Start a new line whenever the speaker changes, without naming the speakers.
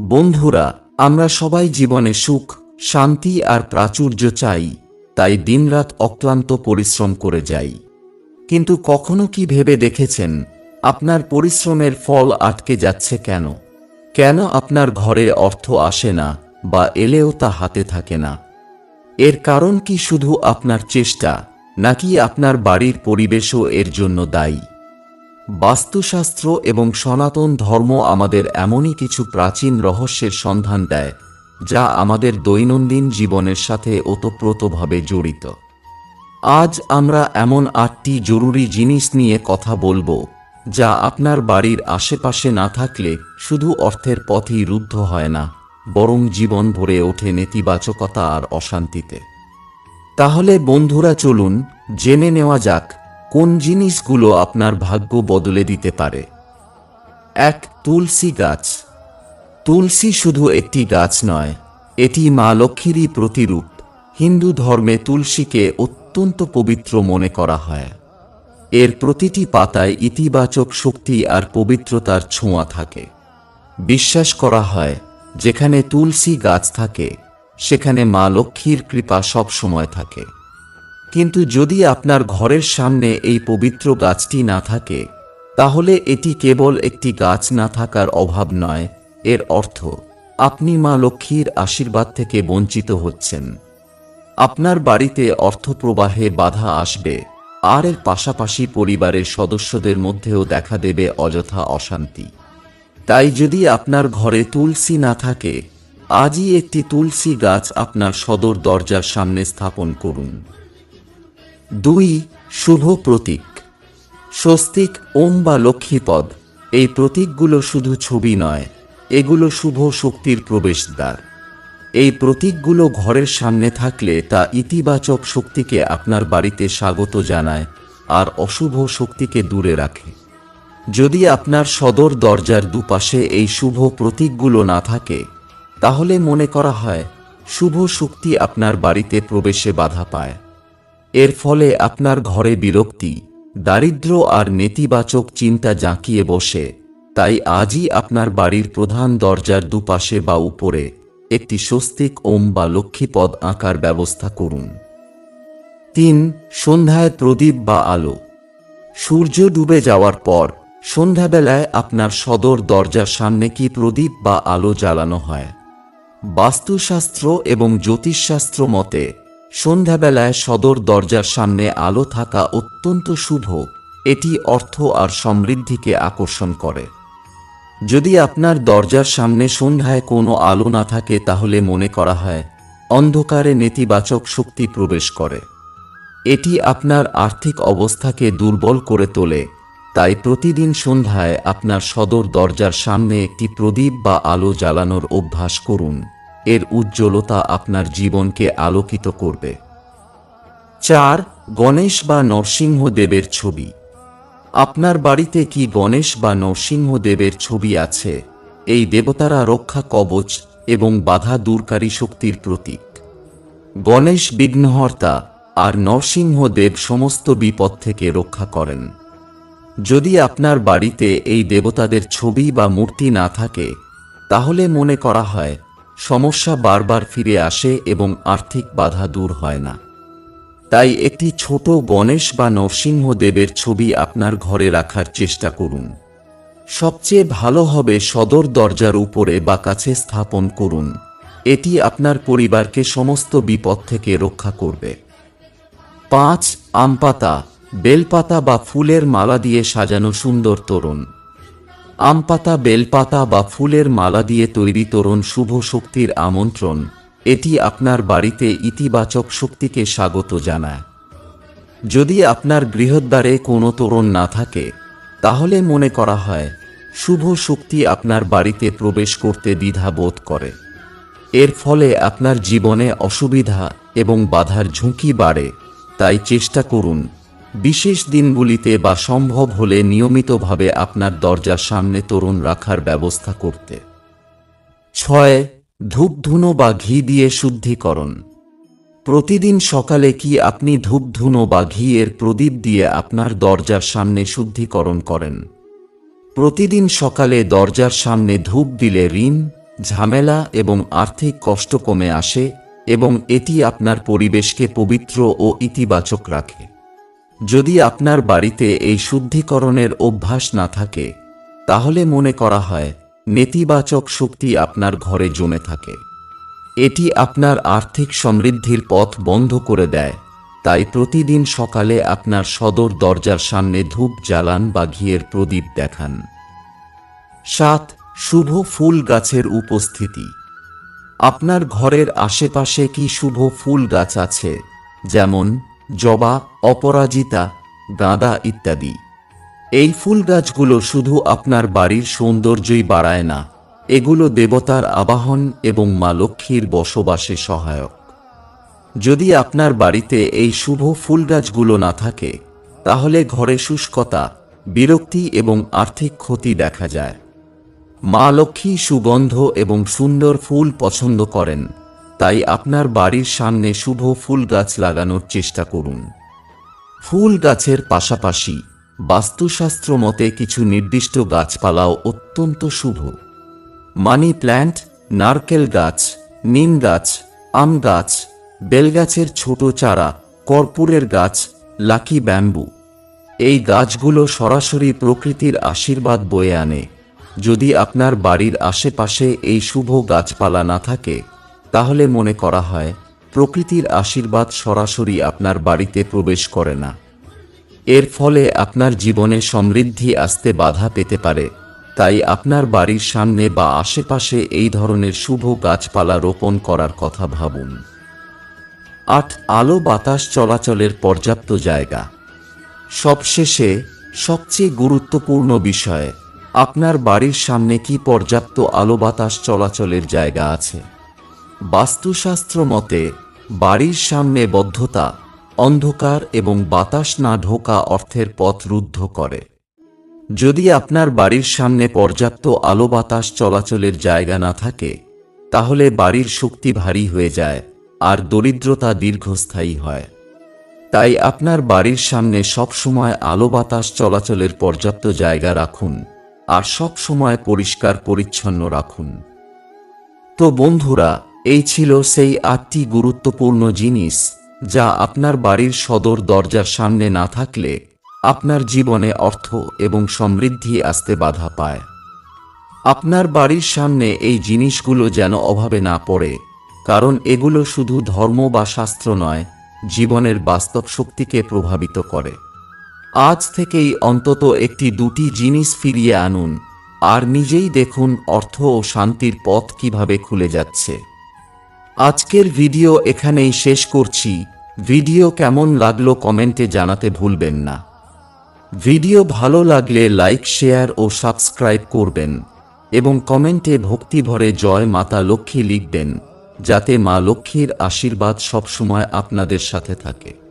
বন্ধুরা, আমরা সবাই জীবনে সুখ, শান্তি আর প্রাচুর্য চাই, তাই দিনরাত অক্লান্ত পরিশ্রম করে যাই। কিন্তু কখনো কি ভেবে দেখেছেন, আপনার পরিশ্রমের ফল আটকে যাচ্ছে কেন? কেন আপনার ঘরে অর্থ আসে না বা এলেও তা হাতে থাকে না? এর কারণ কি শুধু আপনার চেষ্টা, নাকি আপনার বাড়ির পরিবেশও এর জন্য দায়ী? বাস্তুশাস্ত্র এবং সনাতন ধর্ম আমাদের এমনই কিছু প্রাচীন রহস্যের সন্ধান দেয়, যা আমাদের দৈনন্দিন জীবনের সাথে ওতপ্রোতভাবে জড়িত। আজ আমরা এমন আটটি জরুরি জিনিস নিয়ে কথা বলব, যা আপনার বাড়ির আশেপাশে না থাকলে শুধু অর্থের পথই রুদ্ধ হয় না, বরং জীবন ভরে ওঠে নেতিবাচকতা আর অশান্তিতে। তাহলে বন্ধুরা চলুন, জেনে নেওয়া যাক কোন জিনিসগুলো আপনার ভাগ্য বদলে দিতে পারে? এক, তুলসী গাছ। তুলসী শুধু একটি গাছ নয়, এটি মা লক্ষ্মীরই প্রতিরূপ। হিন্দু ধর্মে তুলসীকে অত্যন্ত পবিত্র মনে করা হয়। এর প্রতিটি পাতায় ইতিবাচক শক্তি আর পবিত্রতার ছোঁয়া থাকে। বিশ্বাস করা হয়, যেখানে তুলসী গাছ থাকে, সেখানে মা লক্ষ্মীর কৃপা সবসময় থাকে। কিন্তু যদি আপনার ঘরের সামনে এই পবিত্র গাছটি না থাকে, তাহলে এটি কেবল একটি গাছ না থাকার অভাব নয়, এর অর্থ, আপনি মা লক্ষ্মীর আশীর্বাদ থেকে বঞ্চিত হচ্ছেন। আপনার বাড়িতে অর্থপ্রবাহে বাধা আসবে, আর এর পাশাপাশি পরিবারের সদস্যদের মধ্যেও দেখা দেবে অযথা অশান্তি। তাই যদি আপনার ঘরে তুলসী না থাকে, আজই একটি তুলসী গাছ আপনার সদর দরজার সামনে স্থাপন করুন। দুই শুভ প্রতীক। স্বস্তিক ওম বা লক্ষ্মীপদ এই প্রতীকগুলো শুধু ছবি নয়, এগুলো শুভ শক্তির প্রবেশদ্বার। এই প্রতীকগুলো ঘরের সামনে থাকলে তা ইতিবাচক শক্তিকে আপনার বাড়িতে স্বাগত জানায় আর অশুভ শক্তিকে দূরে রাখে। যদি আপনার সদর দরজার দুপাশে এই শুভ প্রতীকগুলো না থাকে, তাহলে মনে করা হয়, শুভ শক্তি আপনার বাড়িতে প্রবেশে বাধা পায়। এর ফলে আপনার ঘরে বিরক্তি, দারিদ্র আর নেতিবাচক চিন্তা জাঁকিয়ে বসে। তাই আজই আপনার বাড়ির প্রধান দরজার দুপাশে বা উপরে একটি স্বস্তিক ওম বা লক্ষ্মীপদ আঁকার ব্যবস্থা করুন। তিন, সন্ধ্যায় প্রদীপ বা আলো। সূর্য ডুবে যাওয়ার পর সন্ধ্যাবেলায় আপনার সদর দরজার সামনে কি প্রদীপ বা আলো জ্বালানো হয়? বাস্তুশাস্ত্র এবং জ্যোতিষশাস্ত্র মতে সন্ধ্যাবেলায় সদর দরজার সামনে আলো থাকা অত্যন্ত শুভ। এটি অর্থ আর সমৃদ্ধিকে আকর্ষণ করে। যদি আপনার দরজার সামনে সন্ধ্যায় কোনো আলো না থাকে, তাহলে মনে করা হয়, অন্ধকারে নেতিবাচক শক্তি প্রবেশ করে। এটি আপনার আর্থিক অবস্থাকে দুর্বল করে তোলে। তাই প্রতিদিন সন্ধ্যায় আপনার সদর দরজার সামনে একটি প্রদীপ বা আলো জ্বালানোর অভ্যাস করুন। এর উজ্জ্বলতা আপনার জীবনকে আলোকিত করবে। চার, গণেশ বা নরসিংহ দেবের ছবি। আপনার বাড়িতে কি গণেশ বা নরসিংহ দেবের ছবি আছে? এই দেবতারা রক্ষা কবচ এবং বাধা দূরকারী শক্তির প্রতীক। গণেশ বিঘ্নহর্তা আর নরসিংহ দেব সমস্ত বিপদ থেকে রক্ষা করেন। যদি আপনার বাড়িতে এই দেবতাদের ছবি বা মূর্তি না থাকে, তাহলে মনে করা হয় সমস্যা বারবার ফিরে আসে এবং আর্থিক বাধা দূর হয় না। তাই একটি ছোট গণেশ বা নরসিংহ দেবের ছবি আপনার ঘরে রাখার চেষ্টা করুন। সবচেয়ে ভালো হবে সদর দরজার উপরে বা কাছে স্থাপন করুন। এটি আপনার পরিবারকে সমস্ত বিপদ থেকে রক্ষা করবে। পাঁচ, আমপাতা, বেলপাতা বা ফুলের মালা দিয়ে সাজানো সুন্দর তোরণ। আমপাতা, বেলপাতা বা ফুলের মালা দিয়ে তৈরি তোরণ শুভ শক্তির আমন্ত্রণ। এটি আপনার বাড়িতে ইতিবাচক শক্তিকে স্বাগত জানায়। যদি আপনার গৃহদ্বারে কোনো তোরণ না থাকে, তাহলে মনে করা হয়, শুভ শক্তি আপনার বাড়িতে প্রবেশ করতে দ্বিধা বোধ করে। এর ফলে আপনার জীবনে অসুবিধা এবং বাধার ঝুঁকি বাড়ে, তাই চেষ্টা করুন। বিশেষ দিনগুলিতে বা সম্ভব হলে নিয়মিতভাবে আপনার দরজার সামনে তরুণ রাখার ব্যবস্থা করতে। ছয়, ধূপধুনো বা ঘি দিয়ে শুদ্ধিকরণ। প্রতিদিন সকালে কি আপনি ধূপধুনো বা ঘি এর প্রদীপ দিয়ে আপনার দরজার সামনে শুদ্ধিকরণ করেন? প্রতিদিন সকালে দরজার সামনে ধূপ দিলে ঋণ, ঝামেলা এবং আর্থিক কষ্ট কমে আসে এবং এটি আপনার পরিবেশকে পবিত্র ও ইতিবাচক রাখে। যদি আপনার বাড়িতে এই শুদ্ধিকরণের অভ্যাস না থাকে, তাহলে মনে করা হয় নেতিবাচক শক্তি আপনার ঘরে জমে থাকে। এটি আপনার আর্থিক সমৃদ্ধির পথ বন্ধ করে দেয়, তাই প্রতিদিন সকালে আপনার সদর দরজার সামনে ধূপ জ্বালান বা ঘিয়ের প্রদীপ দেখান। সাত, শুভ ফুল গাছের উপস্থিতি। আপনার ঘরের আশেপাশে কি শুভ ফুল গাছ আছে? যেমন জবা অপরাজিতা, গাঁদা ইত্যাদি। এই ফুল গাছগুলো শুধু আপনার বাড়ির সৌন্দর্যই বাড়ায় না, এগুলো দেবতার আবাহন এবং মা লক্ষ্মীর বসবাসে সহায়ক। যদি আপনার বাড়িতে এই শুভ ফুল গাছগুলো না থাকে, তাহলে ঘরে শুষ্কতা, বিরক্তি এবং আর্থিক ক্ষতি দেখা যায়। মা লক্ষ্মী সুগন্ধ এবং সুন্দর ফুল পছন্দ করেন, তাই আপনার বাড়ির সামনে শুভ ফুল গাছ লাগানোর চেষ্টা করুন। ফুল গাছের পাশাপাশি বাস্তুশাস্ত্র মতে কিছু নির্দিষ্ট গাছপালাও অত্যন্ত শুভ। মানি প্ল্যান্ট, নারকেল গাছ, নিম গাছ, আম গাছ বেলগাছের ছোট চারা, কর্পূরের গাছ, লাকি ব্যাম্বু। এই গাছগুলো সরাসরি প্রকৃতির আশীর্বাদ বয়ে আনে। যদি আপনার বাড়ির আশেপাশে এই শুভ গাছপালা না থাকে, তাহলে মনে করা হয় প্রকৃতির আশীর্বাদ সরাসরি আপনার বাড়িতে প্রবেশ করে না। এর ফলে আপনার জীবনে সমৃদ্ধি আসতে বাধা পেতে পারে। তাই আপনার বাড়ির সামনে বা আশেপাশে এই ধরনের শুভ গাছপালা রোপণ করার কথা ভাবুন। আট, আলো বাতাস চলাচলের পর্যাপ্ত জায়গা। সবশেষে, সবচেয়ে গুরুত্বপূর্ণ বিষয়, আপনার বাড়ির সামনে কি পর্যাপ্ত আলো বাতাস চলাচলের জায়গা আছে? বাস্তুশাস্ত্র মতে বাড়ির সামনে বদ্ধতা, অন্ধকার এবং বাতাস না ঢোকা অর্থের পথ রুদ্ধ করে। যদি আপনার বাড়ির সামনে পর্যাপ্ত আলো বাতাস চলাচলের জায়গা না থাকে, তাহলে বাড়ির শক্তি ভারী হয়ে যায় আর দরিদ্রতা দীর্ঘস্থায়ী হয়। তাই আপনার বাড়ির সামনে সব সময় আলো বাতাস চলাচলের পর্যাপ্ত জায়গা রাখুন আর সব সময় পরিষ্কার পরিচ্ছন্ন রাখুন। তো বন্ধুরা এই ছিল সেই আটটি গুরুত্বপূর্ণ জিনিস, যা আপনার বাড়ির সদর দরজার সামনে না থাকলে আপনার জীবনে অর্থ এবং সমৃদ্ধি আসতে বাধা পায়। আপনার বাড়ির সামনে এই জিনিসগুলো যেন অভাবে না পড়ে, কারণ এগুলো শুধু ধর্ম বা শাস্ত্র নয়, জীবনের বাস্তব শক্তিকে প্রভাবিত করে। আজ থেকেই অন্তত একটি দুটি জিনিস ফিরিয়ে আনুন, আর নিজেই দেখুন অর্থ ও শান্তির পথ কীভাবে খুলে যাচ্ছে। আজকের ভিডিও এখানেই শেষ করছি। ভিডিও কেমন লাগল কমেন্টে জানাতে ভুলবেন না। ভিডিও ভালো লাগলে লাইক, শেয়ার ও সাবস্ক্রাইব করবেন এবং কমেন্টে ভক্তিভরে জয় মাতা লক্ষ্মী লিখবেন, যাতে মা লক্ষ্মীর আশীর্বাদ সবসময় আপনাদের সাথে থাকে।